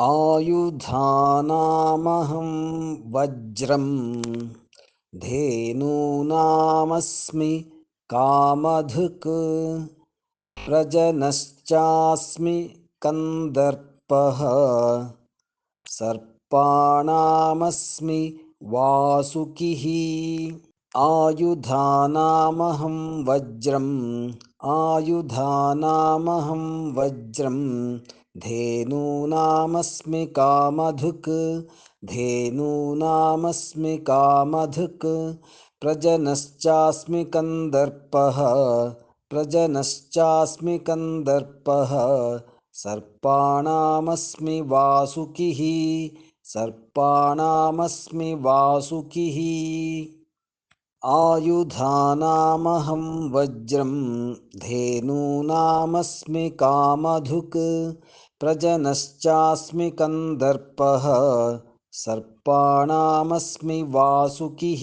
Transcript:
आयुधानामहं वज्रं धेनूनामस्मि कामधुक् प्रजनश्चास्मि कन्दर्पः सर्पाणामस्मि वासुकिः। आयुधानामहं वज्रम् आयुधानामहं वज्रं धेनूनामस्मि कामधुक् धेनूनामस्मि कामधुक् प्रजनश्चास्मि कन्दर्पः प्रजनश्चास्मि कन्दर्पः सर्पाणामस्मि वासुकिः सर्पाणामस्मि वासुकिः। आयुधानामहं वज्रं धेनूनामस्मि कामधुक् प्रजनश्चास्मि कन्दर्पः सर्पाणामस्मि वासुकिः